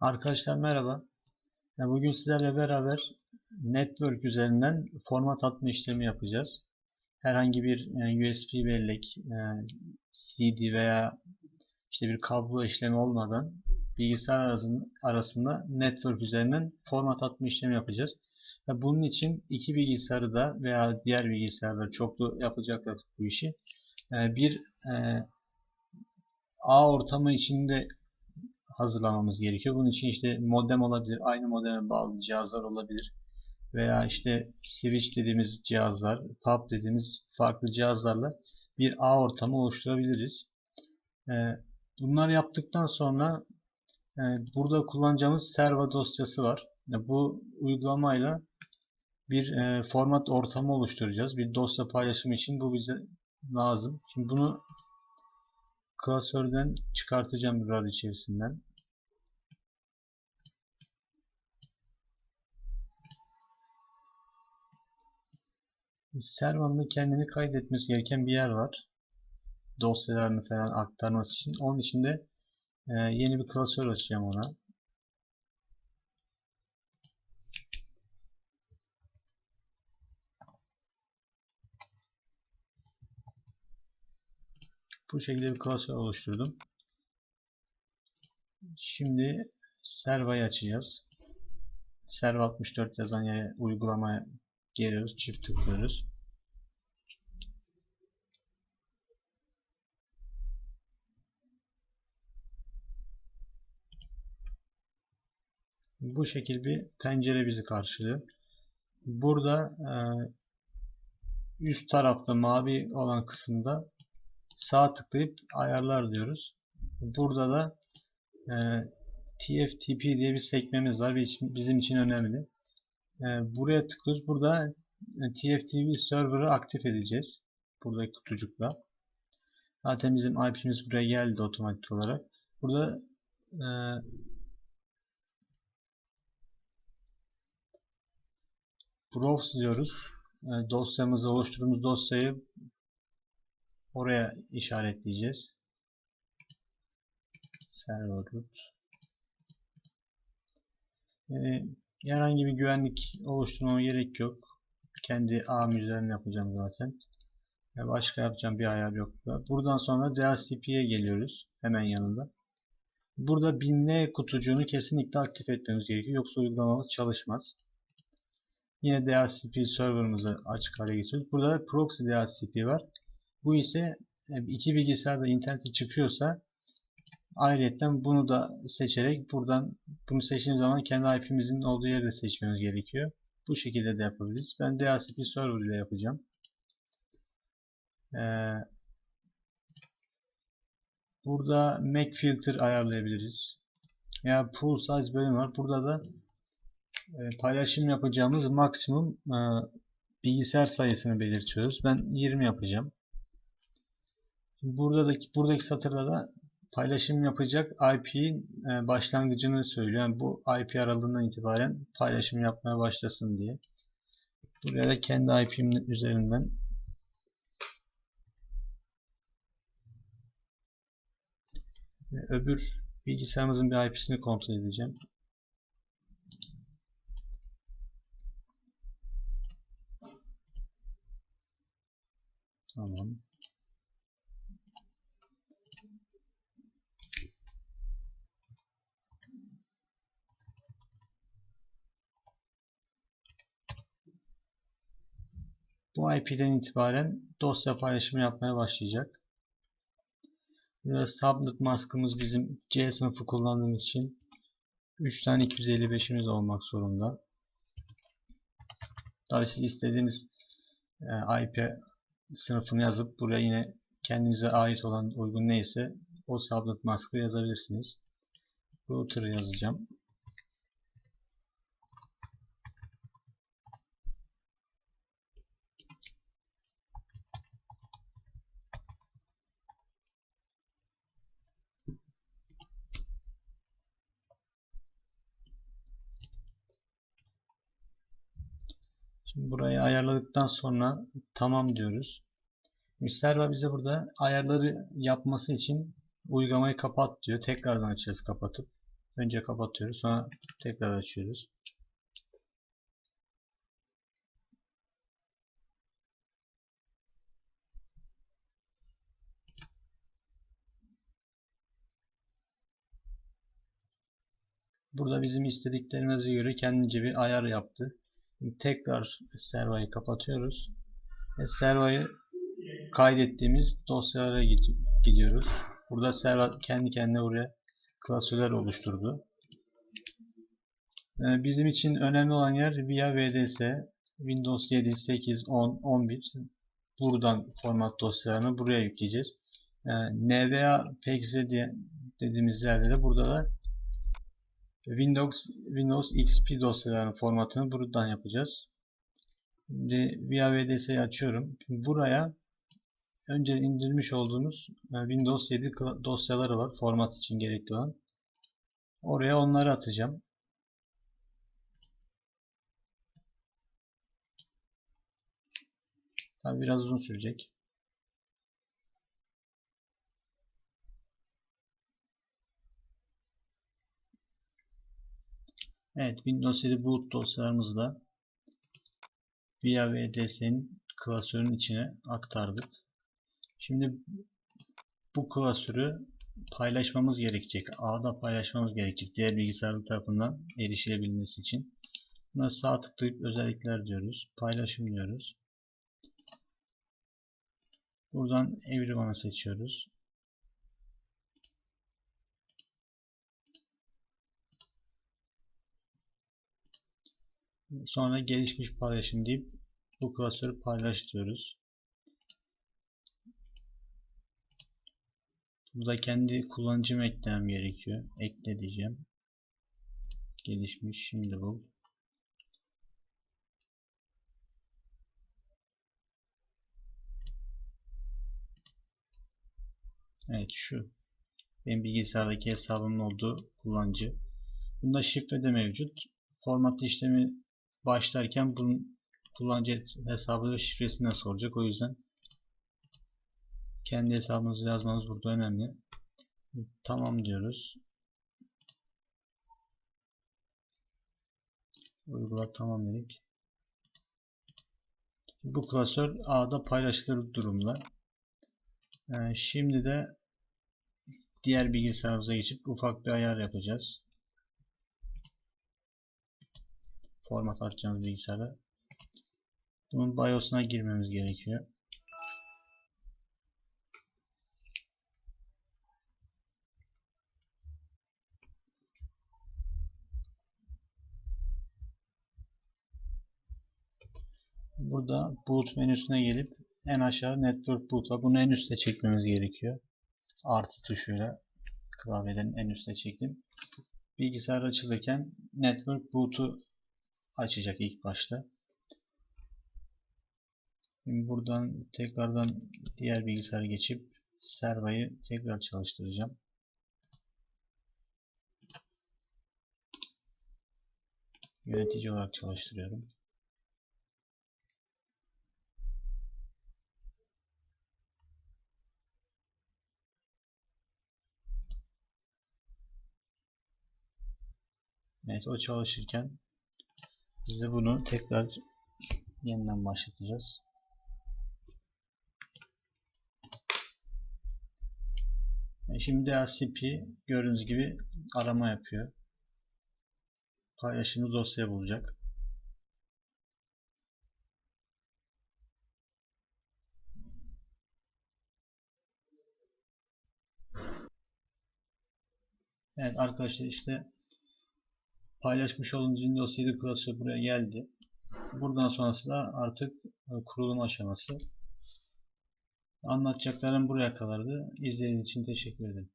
Arkadaşlar merhaba. Bugün sizlerle beraber network üzerinden format atma işlemi yapacağız. Herhangi bir e, USB bellek, e, CD veya işte bir kablo işlemi olmadan bilgisayar arasında, network üzerinden format atma işlemi yapacağız. Ya Bunun için iki bilgisayarı da veya diğer bilgisayarda çoklu yapacaklar bu işi. E, Bir ağ ortamı içinde hazırlamamız gerekiyor. Bunun için işte modem olabilir, aynı modeme bağlı cihazlar olabilir veya işte switch dediğimiz cihazlar, pub dediğimiz farklı cihazlarla bir ağ ortamı oluşturabiliriz. Ee, Bunları yaptıktan sonra e, burada kullanacağımız serva dosyası var. E, Bu uygulamayla bir e, format ortamı oluşturacağız. Bir dosya paylaşımı için bu bize lazım. Şimdi bunu klasörden çıkartacağım RAR içerisinden. Servan'da kendini kaydetmesi gereken bir yer var. Dosyalarını falan aktarması için. Onun için de e, yeni bir klasör açacağım ona. Bu şekilde bir klasör oluşturdum. Şimdi Serva'yı açacağız. Serva 64 yazan yere uygulamaya geliyoruz. Çift tıklıyoruz. Bu şekil bir pencere bizi karşılıyor. Burada e, üst tarafta mavi olan kısımda sağ tıklayıp ayarlar diyoruz. Burada da e, TFTP diye bir sekmemiz var. Bizim için önemli. E, buraya tıklıyoruz. Burada TFTP server'ı aktif edeceğiz. Buradaki kutucukla. Zaten bizim IP'miz buraya geldi otomatik olarak. Burada e, browse diyoruz. E, dosyamızı oluşturduğumuz dosyayı oraya işaretleyeceğiz. Server root. E, herhangi bir güvenlik oluşturmama gerek yok. Kendi ağım üzerinden yapacağım zaten. E, başka yapacağım bir ayar yok. Buradan sonra DHCP'ye geliyoruz. Hemen yanında. Burada binle kutucuğunu kesinlikle aktif etmemiz gerekiyor. Yoksa uygulamamız çalışmaz. Yine DHCP serverımızı açık hale getiriyoruz. Burada proxy DHCP var. Bu ise e, iki bilgisayarda internete çıkıyorsa ayrıyetten bunu da seçerek buradan bunu seçtiğimiz zaman kendi IP'mizin olduğu yeri de seçmemiz gerekiyor. Bu şekilde de yapabiliriz. Ben DHCP server ile yapacağım. Ee, burada Mac filter ayarlayabiliriz. Ya pool size bölüm var. Burada da e, paylaşım yapacağımız maksimum e, bilgisayar sayısını belirtiyoruz. Ben 20 yapacağım. Buradaki buradaki satırda da paylaşım yapacak IP'nin e, başlangıcını söylüyor. Yani bu IP aralığından itibaren paylaşım yapmaya başlasın diye. Buraya da kendi IP'min üzerinden öbür bilgisayarımızın bir IP'sini kontrol edeceğim. Tamam. Bu IP'den itibaren dosya paylaşımı yapmaya başlayacak. Ve subnet maskımız bizim C sınıfı kullandığımız için 3 tane 255'imiz olmak zorunda. Tabi siz istediğiniz e, IP sınıfını yazıp buraya yine kendinize ait olan uygun neyse o subnet maskı yazabilirsiniz. Router yazacağım. Şimdi burayı ayarladıktan sonra tamam diyoruz. Serva bize burada ayarları yapması için uygulamayı kapat diyor. Tekrardan açacağız kapatıp. Önce kapatıyoruz. Sonra tekrar açıyoruz. Burada bizim istediklerimize göre kendince bir ayar yaptı. Tekrar servayı kapatıyoruz. Ve servayı kaydettiğimiz dosyalara gid- gidiyoruz. Burada server kendi kendine buraya klasörler oluşturdu. Ee, Bizim için önemli olan yer via VDS, Windows 7, 8, 10, 11. Buradan format dosyalarını buraya yükleyeceğiz. Ee, NVA, PXE dediğimiz yerde de burada da Windows Windows XP dosyalarının formatını buradan yapacağız. Şimdi via VDS'yi açıyorum. Buraya önce indirmiş olduğunuz e, Windows 7 kla- dosyaları var. Format için gerekli olan. Oraya onları atacağım. Tabi biraz uzun sürecek. Evet, Windows 7 boot dosyalarımızı da via VDS'nin klasörün içine aktardık. Şimdi bu klasörü paylaşmamız gerekecek. A'da paylaşmamız gerekecek. Diğer bilgisayarlı tarafından erişilebilmesi için. Buna sağ tıklayıp özellikler diyoruz. Paylaşım diyoruz. Buradan Everyone'ı seçiyoruz. Sonra gelişmiş paylaşım deyip bu klasörü paylaş diyoruz. Burada kendi kullanıcımı eklemem gerekiyor. Ekle diyeceğim. Gelişmiş şimdi bul. Evet şu. Benim bilgisayardaki hesabımın olduğu kullanıcı. Bunda şifre de mevcut. Format işlemi başlarken bunun kullanıcı hesabı ve şifresinden soracak. O yüzden kendi hesabınızı yazmanız burada önemli. Tamam diyoruz. Uygula tamam dedik. Bu klasör A'da paylaşılır durumda. Ee, şimdi de diğer bilgisayarımıza geçip ufak bir ayar yapacağız. Format atacağımız bilgisayarda. Bunun BIOS'una girmemiz gerekiyor. Burada boot menüsüne gelip en aşağı network boot'a bunu en üste çekmemiz gerekiyor. Artı tuşuyla klavyeden en üste çektim. Bilgisayar açılırken network boot'u açacak ilk başta. Şimdi buradan tekrardan diğer bilgisayara geçip servayı tekrar çalıştıracağım. Yönetici olarak çalıştırıyorum. Evet o çalışırken biz de bunu tekrar yeniden başlatacağız. E Şimdi DLCP gördüğünüz gibi arama yapıyor. Paylaşımı dosya bulacak. Evet arkadaşlar işte paylaşmış olduğumuz Windows 7 klasörü buraya geldi. Buradan sonrası da artık e, kurulum aşaması. Anlatacaklarım buraya kadardı. İzlediğiniz için teşekkür ederim.